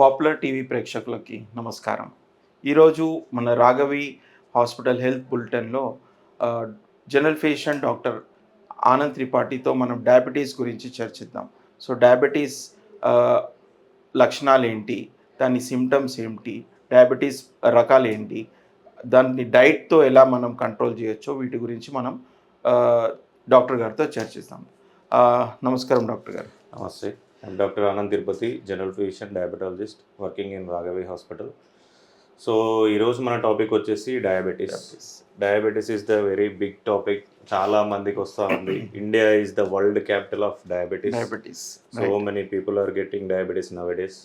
Popular TV ప్రేక్షకులకి నమస్కారం. ఈరోజు మన రాఘవి హాస్పిటల్ హెల్త్ బులెటిన్లో జనరల్ ఫిజిషియన్ డాక్టర్ ఆనంద్ త్రిపాఠితో మనం డయాబెటీస్ గురించి చర్చిద్దాం. సో డయాబెటీస్ లక్షణాలు ఏంటి దాని సిమ్టమ్స్ ఏంటి డయాబెటీస్ రకాలు ఏంటి దాన్ని డైట్తో ఎలా మనం కంట్రోల్ చేయొచ్చో వీటి గురించి మనం డాక్టర్ గారితో చర్చిస్తాం నమస్కారం డాక్టర్ గారు. నమస్తే. Doctor Anand Tirupati general physician diabetologist working in Raghavi hospital so ఈరోజు మన టాపిక్ వచ్చేసి diabetes diabetes is the very big topic చాలా మందికి వస్తూ ఉంది. India is the world capital of diabetes diabetes so many people are getting diabetes nowadays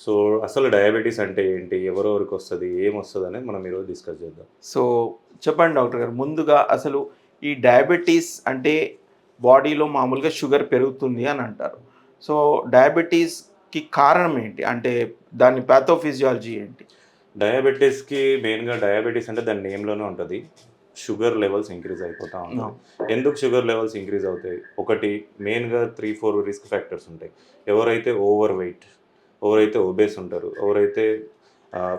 so అసలు diabetes అంటే ఏంటి? ఎవరెవరికి వస్తుంది? ఏం వస్తుంది అనేది మనం ఈరోజు డిస్కస్ చేద్దాం. సో చెప్పండి డాక్టర్ గారు. ముందుగా అసలు ఈ డయాబెటీస్ అంటే బాడీలో మామూలుగా షుగర్ పెరుగుతుంది అని అంటారు. సో డయాబెటీస్కి కారణం ఏంటి? అంటే దాని ప్యాథోఫిజియాలజీ ఏంటి? డయాబెటీస్కి మెయిన్గా డయాబెటీస్ అంటే దాని నేమ్లోనే ఉంటుంది. షుగర్ లెవెల్స్ ఇంక్రీజ్ అయిపోతూ ఉంటాయి. ఎందుకు షుగర్ లెవెల్స్ ఇంక్రీజ్ అవుతాయి? ఒకటి మెయిన్గా త్రీ ఫోర్ రిస్క్ ఫ్యాక్టర్స్ ఉంటాయి. ఎవరైతే ఓవర్ వెయిట్ ఎవరైతే ఒబేస్ ఉంటారో ఎవరైతే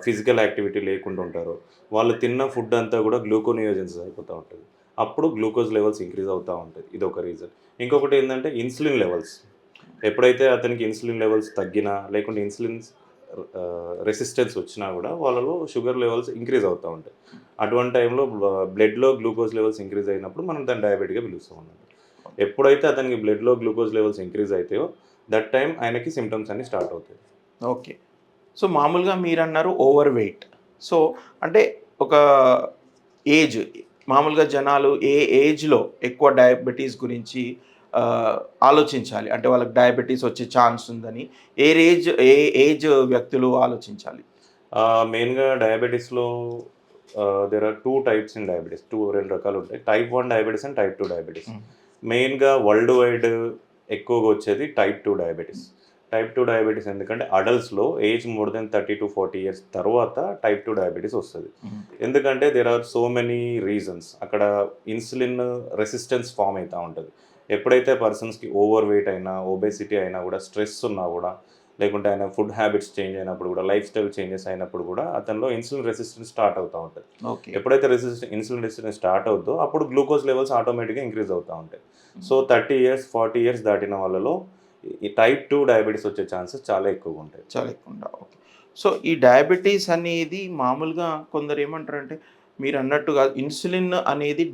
ఫిజికల్ యాక్టివిటీ లేకుండా ఉంటారో వాళ్ళు తిన్న ఫుడ్ అంతా కూడా గ్లూకోనియోజన్స్ అయిపోతూ ఉంటుంది. అప్పుడు గ్లూకోజ్ లెవెల్స్ ఇంక్రీజ్ అవుతూ ఉంటుంది. ఇది ఒక రీజన్. ఇంకొకటి ఏంటంటే ఇన్సులిన్ లెవెల్స్. ఎప్పుడైతే అతనికి ఇన్సులిన్ లెవెల్స్ తగ్గినా లేకుంటే ఇన్సులిన్ రెసిస్టెన్స్ వచ్చినా కూడా వాళ్ళలో షుగర్ లెవెల్స్ ఇంక్రీజ్ అవుతూ ఉంటాయి. అటువంటి టైంలో బ్లడ్లో గ్లూకోజ్ లెవెల్స్ ఇంక్రీజ్ అయినప్పుడు మనం దాన్ని డయాబెటీగా పిలుస్తూ ఉన్నాం ఎప్పుడైతే అతనికి బ్లడ్లో గ్లూకోజ్ లెవెల్స్ ఇంక్రీజ్ అవుతాయో దట్ టైం ఆయనకి సిమ్టమ్స్ అన్ని స్టార్ట్ అవుతాయి. ఓకే. సో మామూలుగా మీరు అన్నారు ఓవర్ వెయిట్. సో అంటే ఒక ఏజ్ మామూలుగా జనాలు ఏ ఏజ్లో ఎక్కువ డయాబెటీస్ గురించి ఆలోచించాలి. అంటే వాళ్ళకి డయాబెటీస్ వచ్చే ఛాన్స్ ఉందని ఏ ఏజ్ ఏ ఏజ్ వ్యక్తులు ఆలోచించాలి? మెయిన్గా డయాబెటీస్లో there are two types in diabetes two రెండు రకాలు ఉంటాయి. Type one diabetes and type two diabetes. మెయిన్గా వరల్డ్ వైడ్ ఎక్కువగా వచ్చేది type two diabetes type two diabetes ఎందుకంటే అడల్ట్స్లో age more than thirty to forty years తర్వాత టైప్ టూ డయాబెటీస్ వస్తుంది. ఎందుకంటే there are so many reasons అక్కడ ఇన్సులిన్ రెసిస్టెన్స్ ఫామ్ అవుతూ ఉంటుంది. ఎప్పుడైతే పర్సన్స్కి ఓవర్ వెయిట్ అయినా ఒబేసిటీ అయినా కూడా స్ట్రెస్ ఉన్నా కూడా లేకుంటే ఆయన ఫుడ్ హ్యాబిట్స్ చేంజ్ అయినప్పుడు కూడా లైఫ్ స్టైల్ చేంజెస్ అయినప్పుడు కూడా అతనిలో ఇన్సులిన్ రెసిస్టెన్స్ స్టార్ట్ అవుతూ ఉంటుంది. ఓకే. ఎప్పుడైతే రెసిస్టెన్స్ ఇన్సులిన్ రెసిస్టెన్స్ స్టార్ట్ అవుతుందో అప్పుడు గ్లూకోజ్ లెవెల్స్ ఆటోమేటిక్గా ఇంక్రీజ్ అవుతూ ఉంటాయి. So thirty years forty years దాటిన వాళ్ళలో ఈ టైప్ టూ డయాబెటీస్ వచ్చే ఛాన్సెస్ చాలా ఎక్కువగా ఉంటాయి. చాలా ఎక్కువ ఓకే. సో ఈ డయాబెటీస్ అనేది మామూలుగా కొందరు ఏమంటారంటే మీరు అన్నట్టుగా ఇన్సులిన్ అనేది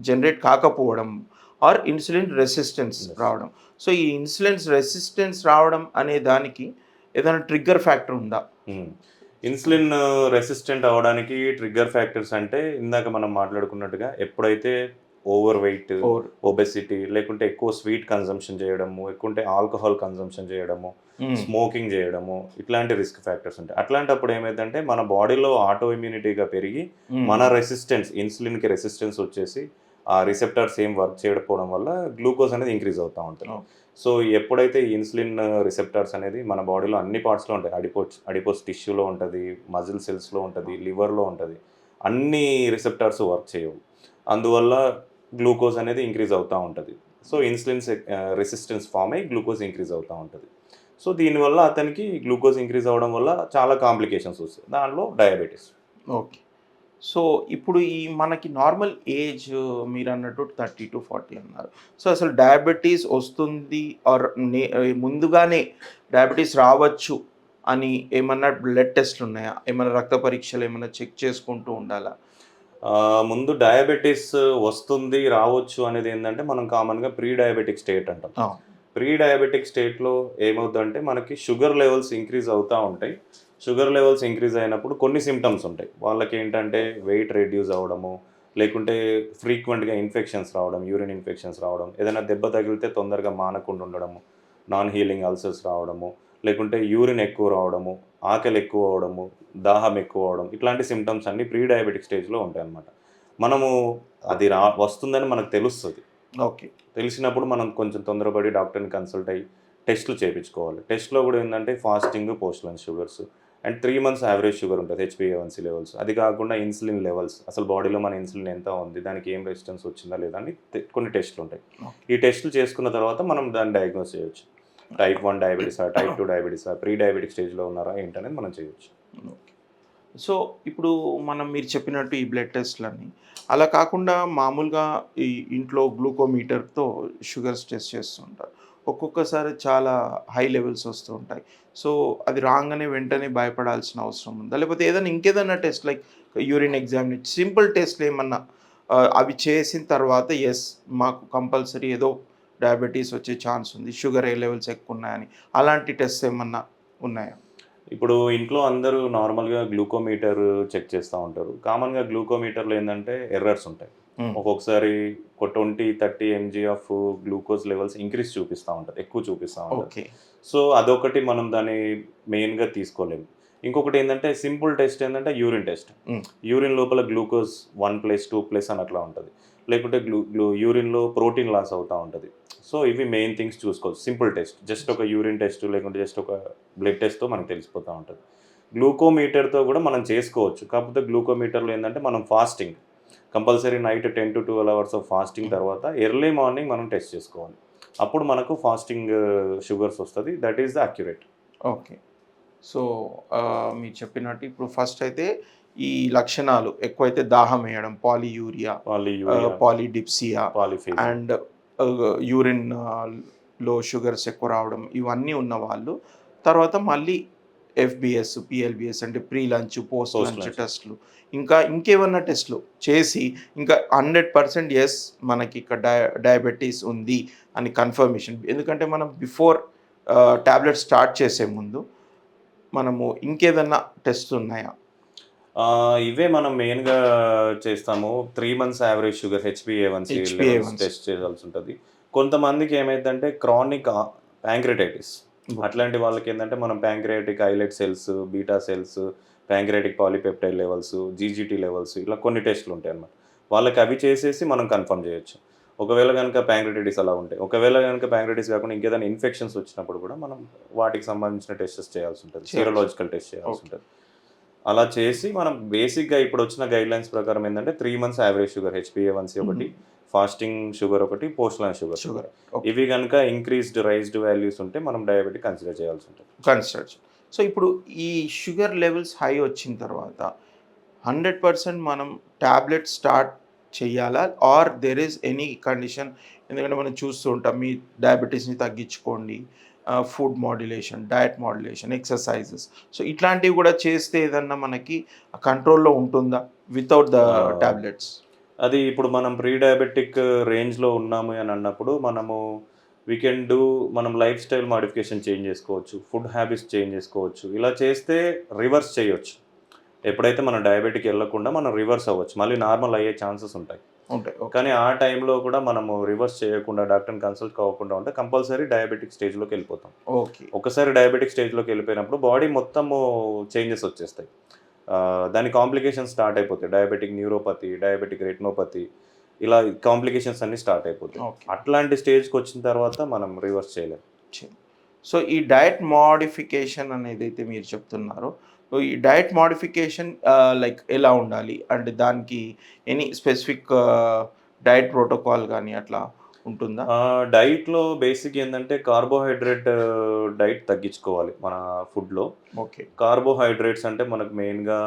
జనరేట్ కాకపోవడం ఆర్ ఇన్సులిన్ రెసిస్టెన్స్. రావడం. సో ఈ ఇన్సులిన్ రెసిస్టెన్స్ రావడం అనే దానికి ఏదైనా ట్రిగ్గర్ ఫ్యాక్టర్ ఉందా? ఇన్సులిన్ రెసిస్టెంట్ అవడానికి ట్రిగ్గర్ ఫ్యాక్టర్స్ అంటే ఇందాక మనం మాట్లాడుకున్నట్టుగా ఎప్పుడైతే ఓవర్ వెయిట్ ఒబెసిటీ లేకుంటే ఎక్కువ స్వీట్ కన్సంప్షన్ చేయడము ఎక్కువంటే ఆల్కహాల్ కన్సంప్షన్ చేయడము స్మోకింగ్ చేయడము ఇట్లాంటి రిస్క్ ఫ్యాక్టర్స్ ఉంటాయి. అట్లాంటప్పుడు ఏమైందంటే మన బాడీలో ఆటో ఇమ్యూనిటీగా పెరిగి మన రెసిస్టెన్స్ ఇన్సులిన్కి రెసిస్టెన్స్ వచ్చేసి ఆ రిసెప్టర్స్ ఏం వర్క్ చేయకపోవడం వల్ల గ్లూకోజ్ అనేది ఇంక్రీజ్ అవుతూ ఉంటుంది. సో ఎప్పుడైతే ఇన్సులిన్ రిసెప్టర్స్ అనేది మన బాడీలో అన్ని పార్ట్స్లో ఉంటాయి. అడిపోస్ అడిపోస్ టిష్యూలో ఉంటుంది మజిల్ సెల్స్లో ఉంటుంది లివర్లో ఉంటుంది. అన్ని రిసెప్టర్స్ వర్క్ చేయవు. అందువల్ల గ్లూకోజ్ అనేది ఇంక్రీజ్ అవుతూ ఉంటుంది. సో ఇన్సులిన్ రెసిస్టెన్స్ ఫామ్ అయ్యి గ్లూకోజ్ ఇంక్రీజ్ అవుతూ ఉంటుంది. సో దీనివల్ల అతనికి గ్లూకోజ్ ఇంక్రీజ్ అవ్వడం వల్ల చాలా కాంప్లికేషన్స్ వస్తాయి. దానిలో డయాబెటీస్. ఓకే. సో ఇప్పుడు ఈ మనకి నార్మల్ ఏజ్ మీరు అన్నట్టు థర్టీ టు ఫార్టీ అన్నారు. సో అసలు డయాబెటీస్ వస్తుంది ఆర్ ముందుగానే డయాబెటీస్ రావచ్చు అని ఏమన్నా బ్లడ్ టెస్ట్లు ఉన్నాయా? ఏమైనా రక్త పరీక్షలు ఏమైనా చెక్ చేసుకుంటూ ఉండాలా? ముందు డయాబెటీస్ వస్తుంది రావచ్చు అనేది ఏంటంటే మనం కామన్గా ప్రీ డయాబెటిక్ స్టేట్ అంటాం. ప్రీ డయాబెటిక్ స్టేట్లో ఏమవుతుందంటే మనకి షుగర్ లెవెల్స్ ఇంక్రీజ్ అవుతూ ఉంటాయి. షుగర్ లెవెల్స్ ఇంక్రీజ్ అయినప్పుడు కొన్ని సిమ్టమ్స్ ఉంటాయి. వాళ్ళకి ఏంటంటే వెయిట్ రెడ్యూస్ అవ్వడము లేకుంటే ఫ్రీక్వెంట్గా ఇన్ఫెక్షన్స్ రావడం యూరిన్ ఇన్ఫెక్షన్స్ రావడం ఏదైనా దెబ్బ తగిలితే తొందరగా మానకుండా ఉండడము నాన్ హీలింగ్ అల్సర్స్ రావడము లేకుంటే యూరిన్ ఎక్కువ రావడము ఆకలి ఎక్కువ అవడము దాహం ఎక్కువ అవడం ఇట్లాంటి సిమ్టమ్స్ అన్ని ప్రీ డయాబెటిక్ స్టేజ్లో ఉంటాయి అన్నమాట మనము అది రా వస్తుందని మనకు తెలుస్తుంది. ఓకే. తెలిసినప్పుడు మనం కొంచెం తొందరపడి డాక్టర్ని కన్సల్ట్ అయ్యి టెస్ట్లు చేయించుకోవాలి టెస్ట్లో కూడా ఏంటంటే fasting post lunch sugars. And three months average sugar ఉంటుంది హెచ్బిఏవన్సీ లెవెల్స్. అది కాకుండా ఇన్సులిన్ లెవెల్స్. అసలు బాడీలో మన ఇన్సులిన్ ఎంత ఉంది దానికి ఏం రెసిస్టెన్స్ వచ్చిందా లేదా అని కొన్ని టెస్ట్లు ఉంటాయి. ఈ టెస్ట్లు చేసుకున్న తర్వాత మనం దాన్ని డయాగ్నోస్ చేయొచ్చు. టైప్ వన్ డయాబెటీసా టైప్ టూ డయాబెటీసా ప్రీ డయాబెటిక్ స్టేజ్లో ఉన్నారా ఏంటనేది మనం చేయొచ్చు. సో ఇప్పుడు మనం మీరు చెప్పినట్టు ఈ బ్లడ్ టెస్ట్లన్నీ అలా కాకుండా మామూలుగా ఈ ఇంట్లో గ్లూకోమీటర్తో షుగర్స్ టెస్ట్ చేస్తుంటారు. ఒక్కొక్కసారి చాలా హై లెవెల్స్ వస్తూ ఉంటాయి. సో అది రాగానే వెంటనే భయపడాల్సిన అవసరం ఉందా? లేకపోతే ఏదైనా ఇంకేదైనా test like urine exam simple టెస్ట్లు ఏమన్నా అవి చేసిన తర్వాత ఎస్ మాకు కంపల్సరీ ఏదో డయాబెటీస్ వచ్చే ఛాన్స్ ఉంది షుగర్ ఏ లెవెల్స్ ఎక్కువ ఉన్నాయని. అలాంటి టెస్ట్ ఏమన్నా ఉన్నాయా? ఇప్పుడు ఇంట్లో అందరూ నార్మల్గా గ్లూకోమీటర్ చెక్ చేస్తూ ఉంటారు. కామన్గా గ్లూకోమీటర్లో ఏంటంటే ఎర్రర్స్ ఉంటాయి. ఒక్కొక్కసారి ఒక twenty thirty mg of glucose levels increase చూపిస్తూ ఉంటుంది ఎక్కువ చూపిస్తూ ఉంటుంది సో అదొకటి మనం దాన్ని మెయిన్గా తీసుకోలేము. ఇంకొకటి ఏంటంటే సింపుల్ టెస్ట్ ఏంటంటే యూరిన్ టెస్ట్. యూరిన్ లోపల glucose one plus two plus అని అట్లా ఉంటుంది. లేకుంటే గ్లూ గ్లూ యూరిన్లో ప్రోటీన్ లాస్ అవుతూ ఉంటుంది. సో ఇవి మెయిన్ థింగ్స్ చూసుకోవచ్చు. సింపుల్ టెస్ట్ జస్ట్ ఒక యూరిన్ టెస్ట్ లేకుంటే జస్ట్ ఒక బ్లడ్ టెస్ట్తో మనకు తెలిసిపోతూ ఉంటుంది. గ్లూకోమీటర్తో కూడా మనం చేసుకోవచ్చు. కాకపోతే గ్లూకోమీటర్లో ఏంటంటే మనం fasting compulsory night ten to twelve hours of fasting తర్వాత ఎర్లీ మార్నింగ్ మనం టెస్ట్ చేసుకోవాలి. అప్పుడు మనకు ఫాస్టింగ్ షుగర్స్ వస్తుంది. That is the accurate okay so మీరు చెప్పినట్టు ఇప్పుడు ఫస్ట్ అయితే ఈ లక్షణాలు ఎక్కువైతే దాహం వేయడం పాలియూరియా పాలియూరియా పాలిడిప్సియా అండ్ యూరిన్లో షుగర్స్ ఎక్కువ రావడం ఇవన్నీ ఉన్న వాళ్ళు తర్వాత మళ్ళీ ఎఫ్బిఎస్ పిఎల్బిఎస్ అంటే ప్రీ లంచ్ పోస్ట్ లంచ్. టెస్ట్లు ఇంకా ఇంకేమన్నా టెస్ట్లు చేసి ఇంకా హండ్రెడ్ పర్సెంట్ ఎస్ మనకి ఇక్కడ డయ డయాబెటీస్ ఉంది అని కన్ఫర్మేషన్ ఎందుకంటే మనం బిఫోర్ ట్యాబ్లెట్ స్టార్ట్ చేసే ముందు మనము ఇంకేదన్నా టెస్ట్ ఉన్నాయా? ఇవే మనం మెయిన్గా చేస్తాము. త్రీ మంత్స్ యావరేజ్ షుగర్ హెచ్బిఏవన్సీ HbA1c. టెస్ట్ చేయాల్సి ఉంటుంది. కొంతమందికి ఏమైందంటే క్రానిక్ ప్యాంక్రిటైటిస్ అట్లాంటి వాళ్ళకి ఏంటంటే మనం pancreatic islet cells beta cells pancreatic polypeptide levels GGT levels ఇలా కొన్ని టెస్ట్లు ఉంటాయి అన్నమాట. వాళ్ళకి అవి చేసేసి మనం కన్ఫర్మ్ చేయొచ్చు. ఒకవేళ కనుక ప్యాంక్రిటైటిస్ అలా ఉంటాయి ఒకవేళ కనుక ప్యాంక్రిటైటిస్ కాకుండా ఇంకేదైనా ఇన్ఫెక్షన్స్ వచ్చినప్పుడు కూడా మనం వాటికి సంబంధించిన టెస్టెస్ చేయాల్సి ఉంటుంది. సీరలాజికల్ టెస్ట్ చేయాల్సి. ఉంటుంది. అలా చేసి మనం బేసిక్గా ఇప్పుడు వచ్చిన గైడ్ లైన్స్ ప్రకారం ఏంటంటే త్రీ మంత్స్ యావరేజ్ షుగర్ హెచ్పిఏవన్సీ ఒకటి ఫాస్టింగ్ షుగర్ ఒకటి పోస్ట్ లైన్ షుగర్ షుగర్ ఇవి కనుక ఇంక్రీస్డ్ రైజ్డ్ వాల్యూస్ ఉంటే మనం డయాబెటిక్ కన్సిడర్ చేయాల్సి ఉంటుంది. కన్సిడర్ సో ఇప్పుడు ఈ షుగర్ లెవెల్స్ హై వచ్చిన తర్వాత హండ్రెడ్ పర్సెంట్ మనం ట్యాబ్లెట్ స్టార్ట్ చేయాలా? Or there is any condition ఎందుకంటే మనం చూస్తూ ఉంటాం మీ డయాబెటీస్ని తగ్గించుకోండి food modulation diet modulation exercises so ఇట్లాంటివి కూడా చేస్తే ఏదన్నా మనకి కంట్రోల్లో ఉంటుందా వితౌట్ ద ట్యాబ్లెట్స్ అది ఇప్పుడు మనం ప్రీ డయాబెటిక్ రేంజ్లో ఉన్నాము అని అన్నప్పుడు మనము వీ కెన్ డూ మనం లైఫ్ స్టైల్ మాడిఫికేషన్ చేంజ్ చేసుకోవచ్చు ఫుడ్ హ్యాబిట్స్ చేంజ్ చేసుకోవచ్చు. ఇలా చేస్తే రివర్స్ చేయొచ్చు. ఎప్పుడైతే మనం డయాబెటిక్ వెళ్ళకుండా మనం రివర్స్ అవ్వచ్చు. మళ్ళీ నార్మల్ అయ్యే ఛాన్సెస్ ఉంటాయి. ఉంటాయి. కానీ ఆ టైంలో కూడా మనము రివర్స్ చేయకుండా డాక్టర్ని కన్సల్ట్ కాకుండా ఉంటే కంపల్సరీ డయాబెటిక్ స్టేజ్లోకి వెళ్ళిపోతాం. ఓకే ఒకసారి డయాబెటిక్ స్టేజ్లోకి వెళ్ళిపోయినప్పుడు బాడీ మొత్తము చేంజెస్ వచ్చేస్తాయి. దాని కాంప్లికేషన్స్ స్టార్ట్ అయిపోతాయి. డయాబెటిక్ న్యూరోపతి డయాబెటిక్ రెటినోపతి ఇలా కాంప్లికేషన్స్ అన్ని స్టార్ట్ అయిపోతాయి. అట్లాంటి స్టేజ్కి వచ్చిన తర్వాత మనం రివర్స్ చేయలేం. సో ఈ డయట్ మోడిఫికేషన్ అనేది అయితే మీరు చెప్తున్నారో. ఈ డయట్ మోడిఫికేషన్ లైక్ ఎలా ఉండాలి? అంటే దానికి ఎనీ స్పెసిఫిక్ డయట్ ప్రోటోకాల్ కానీ అట్లా ఉంటుందా? డైట్లో బేసిక్ ఏంటంటే కార్బోహైడ్రేట్ డైట్ తగ్గించుకోవాలి మన ఫుడ్లో ఓకే కార్బోహైడ్రేట్స్ అంటే మనకు మెయిన్గా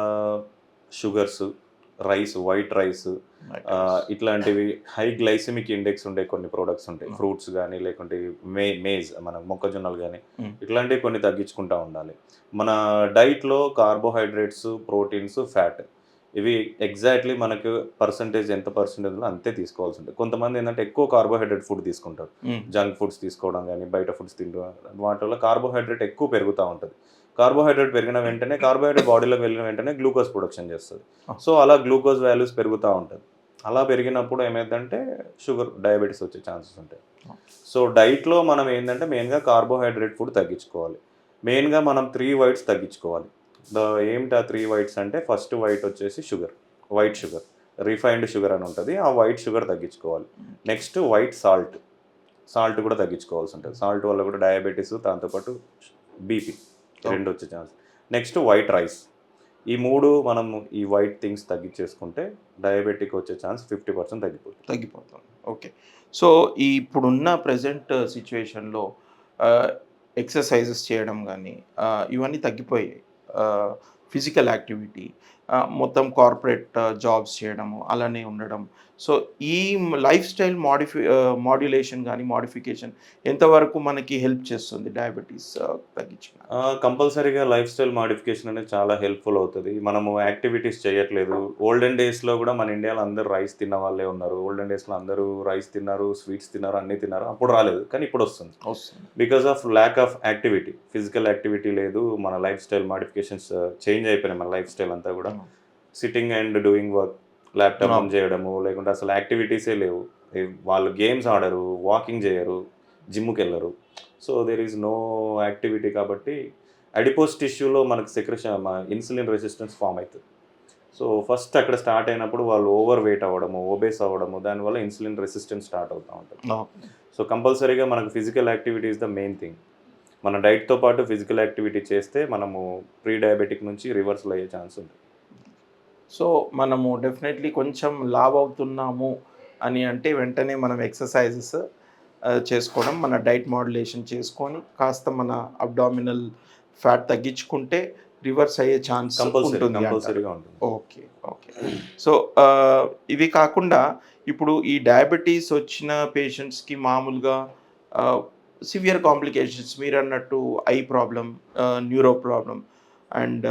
షుగర్స్ రైస్ వైట్ రైస్ ఇట్లాంటివి హై గ్లైసెమిక్ ఇండెక్స్ ఉండే కొన్ని ప్రోడక్ట్స్ ఉంటాయి. Mm. ఫ్రూట్స్ కానీ లేకుంటే మే మేజ్ మన మొక్కజొన్నలు కానీ Mm. ఇట్లాంటివి కొన్ని తగ్గించుకుంటా ఉండాలి. మన డైట్లో కార్బోహైడ్రేట్స్ ప్రోటీన్స్ ఫ్యాట్ ఇవి ఎగ్జాక్ట్లీ మనకు పర్సంటేజ్ ఎంత పర్సంటేజ్లో అంతే తీసుకోవాల్సి ఉంటుంది. కొంతమంది ఏంటంటే ఎక్కువ కార్బోహైడ్రేట్ ఫుడ్ తీసుకుంటారు. జంక్ ఫుడ్స్ తీసుకోవడం కానీ బయట ఫుడ్స్ తినడం వాటి వల్ల కార్బోహైడ్రేట్ ఎక్కువ పెరుగుతూ ఉంటుంది. కార్బోహైడ్రేట్ పెరిగిన వెంటనే కార్బోహైడ్రేట్ బాడీలోకి వెళ్ళిన వెంటనే గ్లూకోజ్ ప్రొడక్షన్ చేస్తుంది. సో అలా గ్లూకోజ్ వాల్యూస్ పెరుగుతూ ఉంటుంది. అలా పెరిగినప్పుడు ఏమైందంటే షుగర్ డయాబెటీస్ వచ్చే ఛాన్సెస్ ఉంటాయి. సో డైట్లో మనం ఏంటంటే మెయిన్గా కార్బోహైడ్రేట్ ఫుడ్ తగ్గించుకోవాలి. మెయిన్గా మనం త్రీ వైట్స్ తగ్గించుకోవాలి. ద ఏమిటి ఆ త్రీ వైట్స్ అంటే ఫస్ట్ వైట్ వచ్చేసి sugar white sugar refined sugar అని ఉంటుంది. ఆ వైట్ షుగర్ తగ్గించుకోవాలి. నెక్స్ట్ వైట్ సాల్ట్ సాల్ట్ కూడా తగ్గించుకోవాల్సి ఉంటుంది. సాల్ట్ వల్ల కూడా డయాబెటీస్ దాంతోపాటు బీపీ. రెండు వచ్చే ఛాన్స్. Next white rice. ఈ మూడు మనం ఈ వైట్ థింగ్స్ తగ్గించేసుకుంటే డయాబెటిక్ వచ్చే ఛాన్స్ ఫిఫ్టీ పర్సెంట్ తగ్గిపోతుంది. తగ్గిపోతుంది. ఓకే. సో ఈ ఇప్పుడున్న ప్రజెంట్ సిచ్యువేషన్లో ఎక్సర్సైజెస్ చేయడం కానీ ఇవన్నీ తగ్గిపోయాయి. ఫిజికల్ యాక్టివిటీ మొత్తం కార్పొరేట్ జాబ్స్ చేయడము అలానే ఉండడం సో ఈ లైఫ్ స్టైల్ మాడిఫి మాడ్యులేషన్ కానీ మాడిఫికేషన్ ఎంతవరకు మనకి హెల్ప్ చేస్తుంది డయాబెటీస్ తగ్గించిన? కంపల్సరీగా లైఫ్ స్టైల్ మాడిఫికేషన్ అనేది చాలా హెల్ప్ఫుల్ అవుతుంది. మనము యాక్టివిటీస్ చేయట్లేదు. ఓల్డెన్ డేస్లో కూడా మన ఇండియాలో అందరూ రైస్ తిన్న వాళ్ళే ఉన్నారు. ఓల్డెన్ డేస్లో అందరూ రైస్ తిన్నారు స్వీట్స్ తిన్నారు అన్నీ తిన్నారు. అప్పుడు రాలేదు. కానీ ఇప్పుడు వస్తుంది. వస్తుంది. Because of lack of activity. Physical activity లేదు. మన లైఫ్ స్టైల్ మాడిఫికేషన్స్ చేంజ్ అయిపోయినాయి మన లైఫ్ స్టైల్ అంతా కూడా. Sitting and doing work laptop on చేయడము లేకుంటే అసలు యాక్టివిటీసే లేవు. వాళ్ళు గేమ్స్ ఆడరు వాకింగ్ చేయరు జిమ్కి వెళ్ళరు so there is no activity కాబట్టి అడిపోస్ టిష్యూలో మనకు సెక్రెషన్ ఇన్సులిన్ రెసిస్టెన్స్ ఫామ్ అవుతుంది సో ఫస్ట్ అక్కడ స్టార్ట్ అయినప్పుడు వాళ్ళు ఓవర్ వెయిట్ అవ్వడము ఓబేస్ అవ్వడము దానివల్ల ఇన్సులిన్ రెసిస్టెన్స్ స్టార్ట్ అవుతూ ఉంటుంది. సో కంపల్సరీగా మనకు physical activity is the main thing. మన డైట్తో పాటు ఫిజికల్ యాక్టివిటీ చేస్తే మనము ప్రీ డయాబెటిక్ నుంచి రివర్సల్ అయ్యే ఛాన్స్ ఉంది సో మనము డెఫినెట్లీ కొంచెం లావ్ అవుతున్నాము అని అంటే వెంటనే మనం ఎక్సర్సైజెస్ చేసుకోవడం మన డైట్ మాడ్యులేషన్ చేసుకొని కాస్త మన అబ్డామినల్ ఫ్యాట్ తగ్గించుకుంటే రివర్స్ అయ్యే ఛాన్స్ ఉంటుంది ఓకే ఓకే. సో ఇవి కాకుండా ఇప్పుడు ఈ డయాబెటీస్ వచ్చిన పేషెంట్స్కి మామూలుగా సివియర్ కాంప్లికేషన్స్ మీరు అన్నట్టు eye problem neuro problem and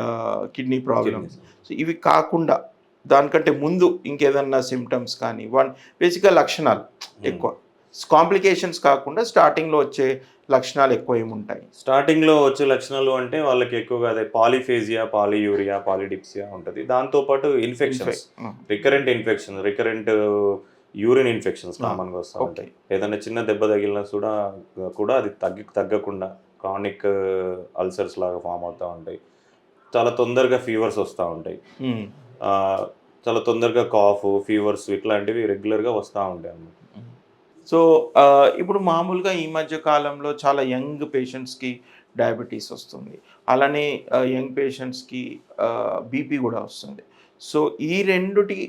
kidney problem. So ఇవి కాకుండా దానికంటే ముందు ఇంకేదన్నా సిమ్టమ్స్ కానీ వన్ బేసిక్గా లక్షణాలు ఎక్కువ. కాంప్లికేషన్స్ కాకుండా స్టార్టింగ్లో వచ్చే లక్షణాలు ఎక్కువ ఏముంటాయి స్టార్టింగ్లో వచ్చే లక్షణాలు అంటే వాళ్ళకి ఎక్కువగా అదే పాలిఫేజియా పాలియూరియా పాలిడిప్సియా ఉంటుంది. దాంతో పాటు infections recurrent infection recurrent urine infections కామన్గా వస్తూ ఉంటాయి. ఏదైనా చిన్న దెబ్బ తగిలినా కూడా కూడా అది తగ్గి తగ్గకుండా క్రానిక్ అల్సర్స్ లాగా ఫామ్ అవుతూ ఉంటాయి. చాలా తొందరగా ఫీవర్స్ వస్తూ ఉంటాయి. చాలా తొందరగా కాఫ్ ఫీవర్స్ ఇట్లాంటివి రెగ్యులర్గా వస్తూ ఉంటాయి అన్నమాట. సో ఇప్పుడు మామూలుగా ఈ మధ్య కాలంలో చాలా యంగ్ పేషెంట్స్కి డయాబెటీస్ వస్తుంది. అలానే యంగ్ పేషెంట్స్కి బీపీ కూడా వస్తుంది. సో ఈ రెండుటి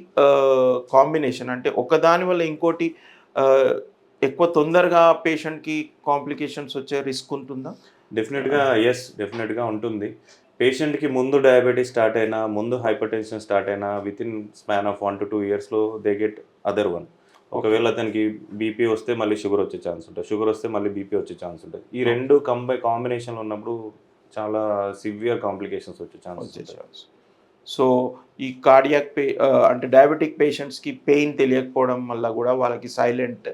కాంబినేషన్ అంటే ఒకదాని వల్ల ఇంకోటి ఎక్కువ తొందరగా పేషెంట్కి కాంప్లికేషన్స్ వచ్చే రిస్క్ ఉంటుందా? డెఫినెట్గా ఎస్ డెఫినెట్గా ఉంటుంది. పేషెంట్కి ముందు డయాబెటీస్ స్టార్ట్ అయినా ముందు హైపర్ టెన్షన్ స్టార్ట్ అయినా within span of one to two ఇయర్స్లో దే గెట్ అదర్ వన్ ఒకవేళ అతనికి బీపీ వస్తే మళ్ళీ షుగర్ వచ్చే ఛాన్స్ ఉంటుంది. షుగర్ వస్తే మళ్ళీ బీపీ వచ్చే ఛాన్స్ ఉంటుంది. ఈ రెండు కంబై కాంబినేషన్లో ఉన్నప్పుడు చాలా సివియర్ కాంప్లికేషన్స్ వచ్చే ఛాన్స్ వచ్చే ఉంటుంది. ఛాన్స్ సో ఈ కార్డియాక్ పే అంటే డయాబెటిక్ పేషెంట్స్కి పెయిన్ తెలియకపోవడం వల్ల కూడా వాళ్ళకి సైలెంట్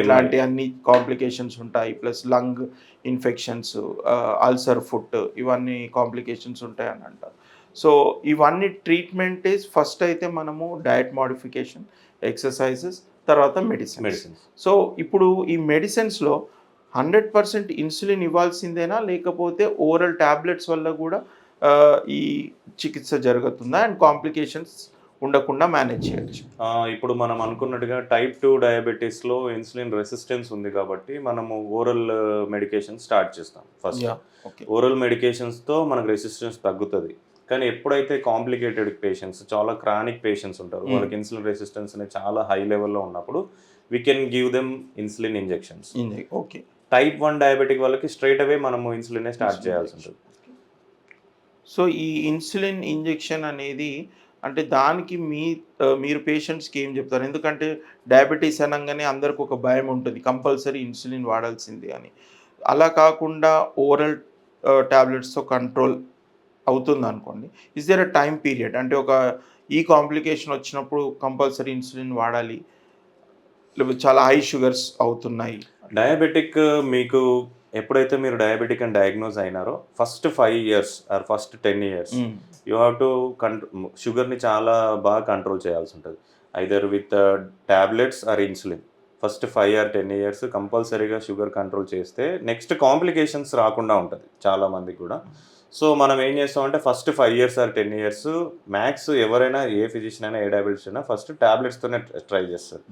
ఇట్లాంటి అన్ని కాంప్లికేషన్స్ ఉంటాయి. Plus lung infections ulcer foot ఇవన్నీ కాంప్లికేషన్స్ ఉంటాయి అని అంటారు. సో ఇవన్నీ ట్రీట్మెంట్ ఇస్ ఫస్ట్ అయితే మనము డయట్ మాడిఫికేషన్ ఎక్సర్సైజెస్ తర్వాత మెడిసిన్ మెడిసిన్స్ సో ఇప్పుడు ఈ మెడిసిన్స్లో హండ్రెడ్ పర్సెంట్ ఇన్సులిన్ ఇవ్వాల్సిందేనా? లేకపోతే ఓరల్ ట్యాబ్లెట్స్ వల్ల కూడా ఆ, ఈ చికిత్స జరుగుతుందా? అండ్ కాంప్లికేషన్స్ ఉండకుండా మేనేజ్ చేయొచ్చు. ఇప్పుడు మనం అనుకున్నట్టుగా టైప్ టూ డయాబెటీస్లో ఇన్సులిన్ రెసిస్టెన్స్ ఉంది కాబట్టి మనము ఓరల్ మెడికేషన్ స్టార్ట్ చేస్తాం ఫస్ట్ ఓరల్ మెడికేషన్స్తో మనకు రెసిస్టెన్స్ తగ్గుతుంది. కానీ ఎప్పుడైతే కాంప్లికేటెడ్ పేషెంట్స్ చాలా క్రానిక్ పేషెంట్స్ ఉంటారు Mm. వాళ్ళకి ఇన్సులిన్ రెసిస్టెన్స్ అనేది చాలా హై లెవెల్లో ఉన్నప్పుడు we can give them insulin injections okay type one diabetic వాళ్ళకి స్ట్రైట్ అవే మనము ఇన్సులిన్ స్టార్ట్ చేయాల్సి. ఉంటుంది. సో ఈ ఇన్సులిన్ ఇంజెక్షన్ అనేది అంటే దానికి మీ మీరు పేషెంట్స్కి ఏం చెప్తారు? ఎందుకంటే డయాబెటీస్ అనగానే అందరికి ఒక భయం ఉంటుంది. కంపల్సరీ ఇన్సులిన్ వాడాల్సింది అని. అలా కాకుండా ఓరల్ ట్యాబ్లెట్స్తో కంట్రోల్ అవుతుంది అనుకోండి. Is there a time period అంటే ఒక ఈ కాంప్లికేషన్ వచ్చినప్పుడు కంపల్సరీ ఇన్సులిన్ వాడాలి. లేకపోతే చాలా హై షుగర్స్ అవుతున్నాయి. డయాబెటిక్ మీకు ఎప్పుడైతే మీరు డయాబెటిక్ అని diagnose అయినారో first five years or first ten years you have to control షుగర్ని చాలా బాగా కంట్రోల్ చేయాల్సి ఉంటుంది. Either with tablets or insulin first five or ten years కంపల్సరీగా షుగర్ కంట్రోల్ చేస్తే నెక్స్ట్ కాంప్లికేషన్స్ రాకుండా ఉంటుంది చాలా మందికి కూడా. సో మనం ఏం చేస్తామంటే first five years or ten years max ఎవరైనా ఏ ఫిజిషియన్ అయినా ఏ డయాబెటిస్ అయినా ఫస్ట్ ట్యాబ్లెట్స్తోనే ట్రై చేస్తారు.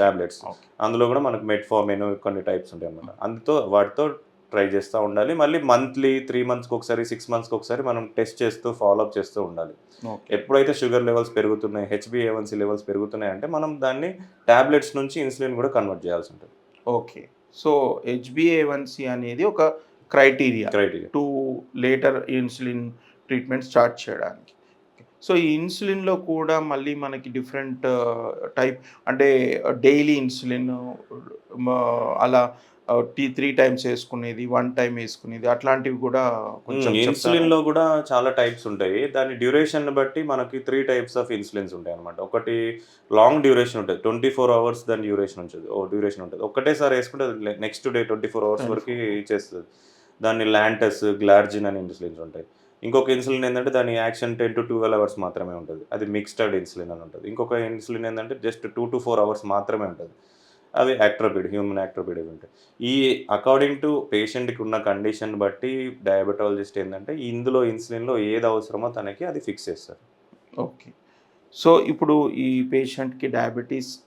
Tablet Okay. అందులో కూడా మనకు మెట్ఫార్మిన్ కొన్ని టైప్స్ ఉంటాయి అన్నమాట. అందుతో వాటితో ట్రై చేస్తూ ఉండాలి. మళ్ళీ మంత్లీ త్రీ మంత్స్కి ఒకసారి సిక్స్ మంత్స్కి ఒకసారి మనం టెస్ట్ చేస్తూ ఫాలోఅప్ చేస్తూ ఉండాలి. ఎప్పుడైతే షుగర్ లెవెల్స్ పెరుగుతున్నాయి హెచ్బిఏవన్సీ లెవెల్స్ పెరుగుతున్నాయి అంటే మనం దాన్ని ట్యాబ్లెట్స్ నుంచి ఇన్సులిన్ కూడా కన్వర్ట్ చేయాల్సి ఉంటుంది. ఓకే సో హెచ్బిఏవన్సి అనేది ఒక criteria to later insulin treatment start చేయడానికి. సో ఈ ఇన్సులిన్లో కూడా మళ్ళీ మనకి డిఫరెంట్ టైప్ అంటే డైలీ ఇన్సులిన్ అలా టీ త్రీ టైమ్స్ వేసుకునేది వన్ టైం వేసుకునేది అట్లాంటివి కూడా కొంచెం ఇన్సులిన్లో కూడా చాలా టైప్స్ ఉంటాయి. దాని డ్యూరేషన్ బట్టి మనకి త్రీ టైప్స్ ఆఫ్ ఇన్సులిన్స్ ఉంటాయి అనమాట ఒకటి లాంగ్ డ్యూరేషన్ ఉంటుంది. ట్వంటీ ఫోర్ అవర్స్ దాని డ్యూరేషన్ ఉంటుంది. ఓ డ్యూరేషన్ ఉంటుంది. ఒకటేసారి వేసుకుంటే next day twenty four hours వరకు చేస్తుంది. దాన్ని ల్యాంటస్ గ్లార్జిన్ అని ఇన్సులిన్స్ ఉంటాయి. ఇంకొక ఇన్సులిన్ ఏంటంటే దాని action ten to twelve hours మాత్రమే ఉంటుంది. అది మిక్స్డ్ ఇన్సులిన్ అని ఉంటుంది. ఇంకొక ఇన్సులిన్ ఏంటంటే just two to four hours మాత్రమే ఉంటుంది. అవి యాక్ట్రోపిడ్ హ్యూమన్ యాక్ట్రోపిడ్ ఇవి ఉంటాయి. ఈ అకార్డింగ్ టు పేషెంట్కి ఉన్న కండిషన్ బట్టి డయాబెటాలజిస్ట్ ఏంటంటే ఇందులో ఇన్సులిన్లో ఏది అవసరమో తనకి అది ఫిక్స్ చేస్తారు. ఓకే. సో ఇప్పుడు ఈ పేషెంట్కి డయాబెటీస్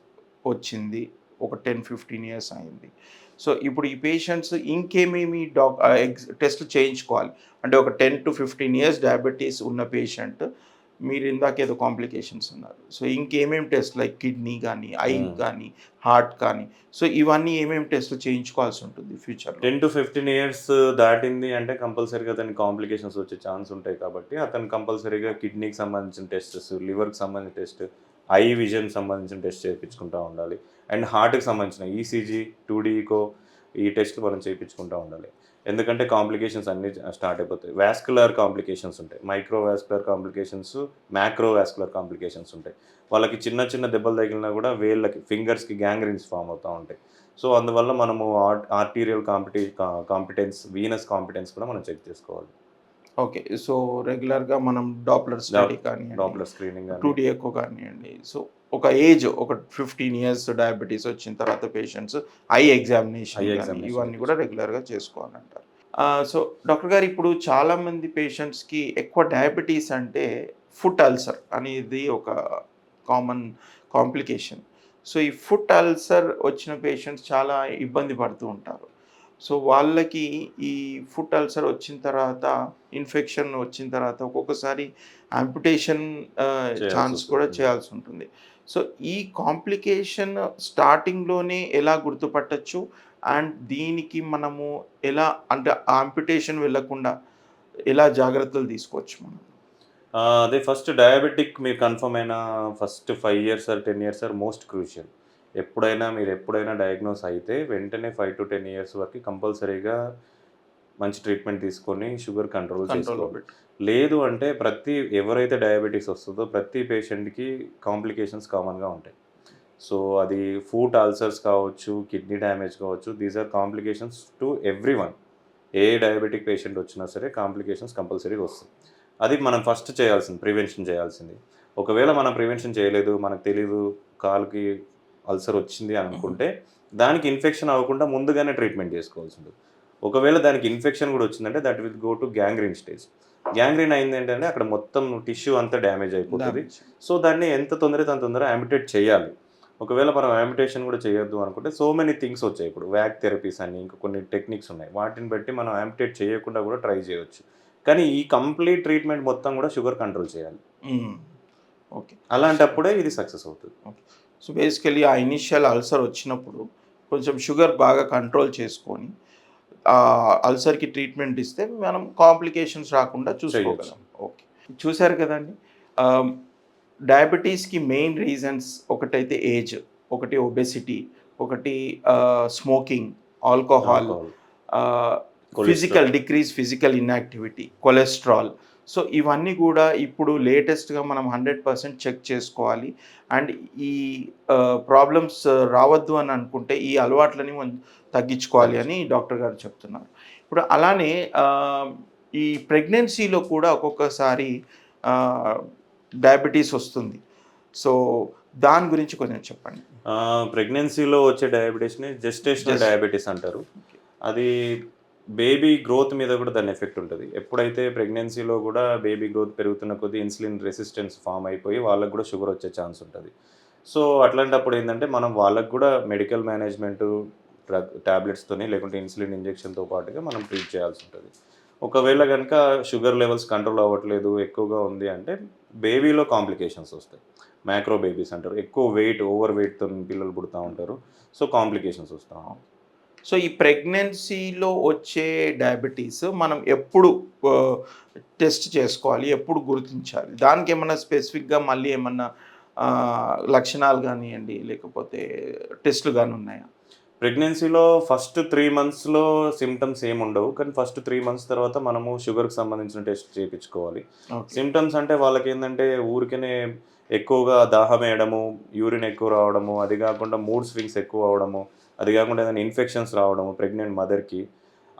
వచ్చింది ఒక టెన్ ఫిఫ్టీన్ ఇయర్స్ అయింది. సో ఇప్పుడు ఈ పేషెంట్స్ ఇంకేమేమి డాక్ టెస్ట్ చేయించుకోవాలి? అంటే ఒక ten to fifteen years diabetes ఉన్న పేషెంట్ మీరు ఇందాక ఏదో కాంప్లికేషన్స్ ఉన్నారు. సో ఇంకేమేమి టెస్ట్ లైక్ కిడ్నీ కానీ ఐ. కానీ హార్ట్ కానీ సో ఇవన్నీ ఏమేమి టెస్ట్లు చేయించుకోవాల్సి ఉంటుంది ఫ్యూచర్లో టెన్ టు ఫిఫ్టీన్ ఇయర్స్ దాటింది అంటే కంపల్సరీగా అతనికి కాంప్లికేషన్స్ వచ్చే ఛాన్స్ ఉంటాయి కాబట్టి అతను కంపల్సరీగా కిడ్నీకి సంబంధించిన టెస్టెస్ లివర్కి సంబంధించిన టెస్ట్ ఐ విజన్ సంబంధించిన టెస్ట్ చేయించుకుంటూ ఉండాలి. అండ్ హార్ట్కి సంబంధించిన ఈసీజీ ఈసీజీ టూడీకో ఈ టెస్ట్లు మనం చేయించుకుంటూ ఉండాలి. ఎందుకంటే కాంప్లికేషన్స్ అన్నీ స్టార్ట్ అయిపోతాయి. వాస్కులర్ కాంప్లికేషన్స్ ఉంటాయి. Micro vascular complications macro vascular complications ఉంటాయి. వాళ్ళకి చిన్న చిన్న దెబ్బలు తగిలినా కూడా వేళ్ళకి ఫింగర్స్కి గ్యాంగ్రీన్స్ ఫామ్ అవుతూ ఉంటాయి. సో అందువల్ల మనము arterial competence competence venous competence కూడా మనం చెక్ చేసుకోవాలి. ఓకే సో రెగ్యులర్గా మనం డాప్లర్ స్టడీ కానీ డాప్లర్ స్క్రీనింగ్ టూ డి ఎక్కువ కానివ్వండి. సో ఒక ఏజ్ ఒక ఫిఫ్టీన్ ఇయర్స్ డయాబెటీస్ వచ్చిన తర్వాత పేషెంట్స్ ఐ ఎగ్జామినేషన్. ఇవన్నీ కూడా రెగ్యులర్గా చేసుకోవాలంటారు. సో డాక్టర్ గారు ఇప్పుడు చాలామంది పేషెంట్స్కి ఎక్కువ డయాబెటీస్ అంటే ఫుట్ అల్సర్ అనేది ఒక కామన్ కాంప్లికేషన్ సో ఈ ఫుట్ అల్సర్ వచ్చిన పేషెంట్స్ చాలా ఇబ్బంది పడుతూ ఉంటారు. సో వాళ్ళకి ఈ ఫుట్ అల్సర్ వచ్చిన తర్వాత ఇన్ఫెక్షన్ వచ్చిన తర్వాత ఒక్కొక్కసారి అంపుటేషన్ ఛాన్స్. కూడా చేయాల్సి ఉంటుంది. సో ఈ కాంప్లికేషన్ స్టార్టింగ్లోనే ఎలా గుర్తుపట్టచ్చు? అండ్ దీనికి మనము ఎలా అంటే ఆంపిటేషన్ వెళ్ళకుండా ఎలా జాగ్రత్తలు తీసుకోవచ్చు మనం? అదే ఫస్ట్ డయాబెటిక్ మీరు కన్ఫర్మ్ అయిన first five years or ten years or most crucial. ఎప్పుడైనా మీరు ఎప్పుడైనా డయాగ్నోస్ అయితే వెంటనే ఫైవ్ టు టెన్ ఇయర్స్ వరకు కంపల్సరీగా మంచి ట్రీట్మెంట్ తీసుకొని షుగర్ కంట్రోల్ చేసుకోవాలి. లేదు అంటే ప్రతి ఎవరైతే డయాబెటీస్ వస్తుందో ప్రతి పేషెంట్కి కాంప్లికేషన్స్ కామన్గా ఉంటాయి. సో అది ఫుడ్ అల్సర్స్ కావచ్చు కిడ్నీ డ్యామేజ్ కావచ్చు these are complications to every one a diabetic patient వచ్చినా సరే కాంప్లికేషన్స్ కంపల్సరీగా వస్తాయి. అది మనం ఫస్ట్ చేయాల్సింది ప్రివెన్షన్ చేయాల్సింది. ఒకవేళ మనం ప్రివెన్షన్ చేయలేదు మనకు తెలియదు కాలుకి అల్సర్ వచ్చింది అని అనుకుంటే దానికి ఇన్ఫెక్షన్ అవ్వకుండా ముందుగానే ట్రీట్మెంట్ చేసుకోవాల్సి ఉంటుంది. ఒకవేళ దానికి ఇన్ఫెక్షన్ కూడా వచ్చిందంటే that will go to gangrene stage gangrene అయింది ఏంటంటే అక్కడ మొత్తం టిష్యూ అంతా డ్యామేజ్ అయిపోతుంది. సో దాన్ని ఎంత తొందరగా అంత తొందరగా అమిటేట్ చేయాలి. ఒకవేళ మనం అమిటేషన్ కూడా చేయొద్దు అనుకుంటే సో మెనీ థింగ్స్ వచ్చాయి ఇప్పుడు. వ్యాక్ థెరపీస్ అని ఇంకా కొన్ని టెక్నిక్స్ ఉన్నాయి. వాటిని బట్టి మనం అమిటేట్ చేయకుండా కూడా ట్రై చేయొచ్చు. కానీ ఈ కంప్లీట్ ట్రీట్మెంట్ మొత్తం కూడా షుగర్ కంట్రోల్ చేయాలి. ఓకే. అలాంటప్పుడే ఇది సక్సెస్ అవుతుంది. సో బేసికలీ ఆ ఇనిషియల్ అల్సర్ వచ్చినప్పుడు కొంచెం షుగర్ బాగా కంట్రోల్ చేసుకొని ఆ అల్సర్కి ట్రీట్మెంట్ ఇస్తే మనం కాంప్లికేషన్స్ రాకుండా చూసుకోగలం. ఓకే చూశారు కదండి? డయాబెటీస్కి మెయిన్ రీజన్స్ ఒకటైతే ఏజ్ ఒకటి ఒబెసిటీ ఒకటి smoking alcohol physical decrease physical inactivity cholesterol so ఇవన్నీ కూడా ఇప్పుడు లేటెస్ట్గా మనం హండ్రెడ్ పర్సెంట్ చెక్ చేసుకోవాలి. అండ్ ఈ ప్రాబ్లమ్స్ రావద్దు అని అనుకుంటే ఈ అలవాట్లని మనం తగ్గించుకోవాలి అని డాక్టర్ గారు చెప్తున్నారు. ఇప్పుడు అలానే ఈ ప్రెగ్నెన్సీలో కూడా ఒక్కొక్కసారి డయాబెటీస్ వస్తుంది. సో దాని గురించి కొంచెం చెప్పండి. ప్రెగ్నెన్సీలో వచ్చే డయాబెటీస్ని జెస్టేషనల్ డయాబెటీస్ అంటారు. అది బేబీ గ్రోత్ మీద కూడా దాని ఎఫెక్ట్ ఉంటుంది. ఎప్పుడైతే ప్రెగ్నెన్సీలో కూడా బేబీ గ్రోత్ పెరుగుతున్న కొద్దీ ఇన్సులిన్ రెసిస్టెన్స్ ఫామ్ అయిపోయి వాళ్ళకు కూడా షుగర్ వచ్చే ఛాన్స్ ఉంటుంది. సో అట్లాంటప్పుడు ఏంటంటే మనం వాళ్ళకు కూడా మెడికల్ మేనేజ్మెంట్ డ్రగ్ ట్యాబ్లెట్స్తోని లేకుంటే ఇన్సులిన్ ఇంజెక్షన్తో పాటుగా మనం ట్రీట్ చేయాల్సి ఉంటుంది. ఒకవేళ కనుక షుగర్ లెవెల్స్ కంట్రోల్ అవ్వట్లేదు ఎక్కువగా ఉంది అంటే బేబీలో కాంప్లికేషన్స్ వస్తాయి. మ్యాక్రో బేబీస్ అంటారు. ఎక్కువ వెయిట్ ఓవర్ వెయిట్తో పిల్లలు పుడుతూ ఉంటారు. సో కాంప్లికేషన్స్ వస్తాం సో ఈ ప్రెగ్నెన్సీలో వచ్చే డయాబెటీస్ మనం ఎప్పుడు టెస్ట్ చేసుకోవాలి ఎప్పుడు గుర్తించాలి? దానికి ఏమన్నా స్పెసిఫిక్గా మళ్ళీ ఏమన్నా లక్షణాలు కానివ్వండి లేకపోతే టెస్టులు కానీ ఉన్నాయా? ప్రెగ్నెన్సీలో ఫస్ట్ త్రీ మంత్స్లో సిమ్టమ్స్ ఏమి ఉండవు. కానీ ఫస్ట్ త్రీ మంత్స్ తర్వాత మనము షుగర్కి సంబంధించిన టెస్ట్ చేయించుకోవాలి సిమ్టమ్స్ అంటే వాళ్ళకి ఏంటంటే ఊరికనే ఎక్కువగా దాహం వేయడము యూరిన్ ఎక్కువ రావడము అది కాకుండా మూడ్ స్వింగ్స్ ఎక్కువ అవడము అది కాకుండా ఏదైనా ఇన్ఫెక్షన్స్ రావడము ప్రెగ్నెంట్ మదర్కి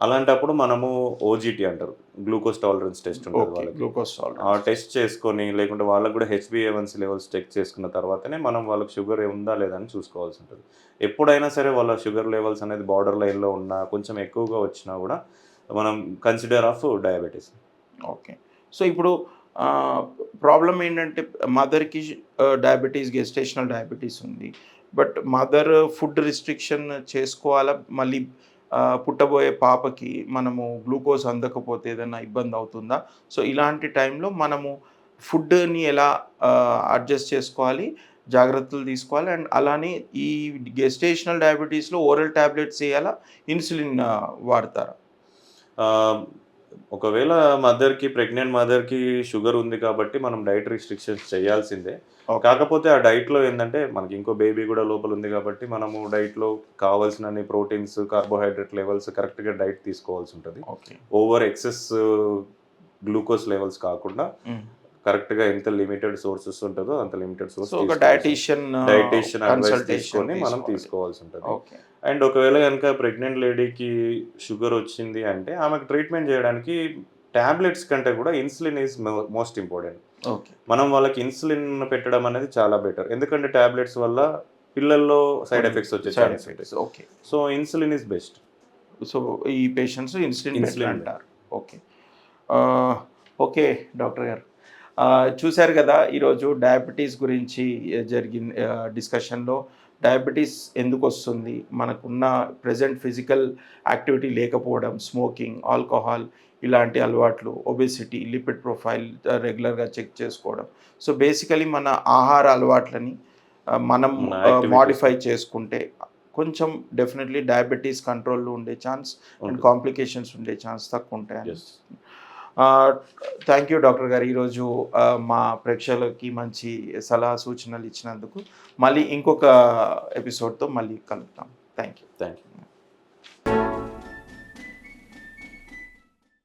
అలాంటప్పుడు మనము ఓజీటీ అంటారు. గ్లూకోజ్ టాలరెన్స్ టెస్ట్ ఉంటుంది వాళ్ళకి. గ్లూకోజ్ ఆ టెస్ట్ చేసుకొని లేకుంటే వాళ్ళకి కూడా హెచ్బిఏవన్సీ లెవెల్స్ చెక్ చేసుకున్న తర్వాతనే మనం వాళ్ళకి షుగర్ ఉందా లేదా అని చూసుకోవాల్సి ఉంటుంది. ఎప్పుడైనా సరే వాళ్ళ షుగర్ లెవెల్స్ అనేది బార్డర్ లైన్లో ఉన్నా కొంచెం ఎక్కువగా వచ్చినా కూడా మనం consider of diabetes okay. So ఇప్పుడు ప్రాబ్లం ఏంటంటే మదర్కి డయాబెటీస్ గెస్టేషనల్ డయాబెటీస్ ఉంది. బట్ మదర్ ఫుడ్ రిస్ట్రిక్షన్ చేసుకోవాలా? మళ్ళీ పుట్టబోయే పాపకి మనము గ్లూకోజ్ అందకపోతే ఏదైనా ఇబ్బంది అవుతుందా? సో ఇలాంటి టైంలో మనము ఫుడ్ని ఎలా అడ్జస్ట్ చేసుకోవాలి? జాగ్రత్తలు తీసుకోవాలి. అండ్ అలానే ఈ గెస్టేషనల్ డయాబెటీస్లో ఓరల్ ట్యాబ్లెట్స్ వేయాలా? ఇన్సులిన్ వాడతారా? ఒకవేళ మదర్కి ప్రెగ్నెంట్ మదర్కి షుగర్ ఉంది కాబట్టి మనం డైట్ రిస్ట్రిక్షన్స్ చేయాల్సిందే. కాకపోతే ఆ డైట్లో ఏంటంటే మనకి ఇంకో బేబీ కూడా లోపల ఉంది కాబట్టి మనము డైట్లో కావాల్సిన ప్రోటీన్స్ కార్బోహైడ్రేట్ లెవెల్స్ కరెక్ట్గా డైట్ తీసుకోవాల్సి ఉంటుంది. ఓవర్ ఎక్సెస్ గ్లూకోజ్ లెవెల్స్ కాకుండా కరెక్ట్గా ఎంత లిమిటెడ్ సోర్సెస్ ఉంటుందో అంత limited source dietician dietician advice తీసుకొని మనం తీసుకోవాల్సి ఉంటుంది. అండ్ ఒకవేళ కనుక ప్రెగ్నెంట్ లేడీకి షుగర్ వచ్చింది అంటే ఆమెకు ట్రీట్మెంట్ చేయడానికి టాబ్లెట్స్ కంటే కూడా insulin is most important. Okay. మనం వాళ్ళకి ఇన్సులిన్ పెట్టడం అనేది చాలా బెటర్. ఎందుకంటే టాబ్లెట్స్ వల్ల పిల్లల్లో సైడ్ ఎఫెక్ట్స్ వచ్చే side chance effects okay. So insulin is best. So ఈ పేషెంట్స్ ఇన్సులిన్ ఇన్సులిన్ అంటారు. ఓకే. ఓకే డాక్టర్ గారు. చూశారు కదా ఈరోజు డయాబెటీస్ గురించి జరిగిన డిస్కషన్లో డయాబెటీస్ ఎందుకు వస్తుంది మనకున్న ప్రజెంట్ ఫిజికల్ యాక్టివిటీ లేకపోవడం స్మోకింగ్ ఆల్కహాల్ ఇలాంటి అలవాట్లు ఒబెసిటీ లిపిడ్ ప్రొఫైల్ రెగ్యులర్గా చెక్ చేసుకోవడం. సో బేసికలీ మన ఆహార అలవాట్లని మనం. మాడిఫై చేసుకుంటే కొంచెం డెఫినెట్లీ డయాబెటీస్ కంట్రోల్లో ఉండే ఛాన్స్ అండ్ కాంప్లికేషన్స్ ఉండే ఛాన్స్ తక్కువ ఉంటాయి థ్యాంక్ యూ డాక్టర్ గారు. ఈరోజు మా ప్రేక్షకులకి మంచి సలహా సూచనలు ఇచ్చినందుకు మళ్ళీ ఇంకొక ఎపిసోడ్తో మళ్ళీ కలుపుతాం థ్యాంక్ యూ థ్యాంక్ యూ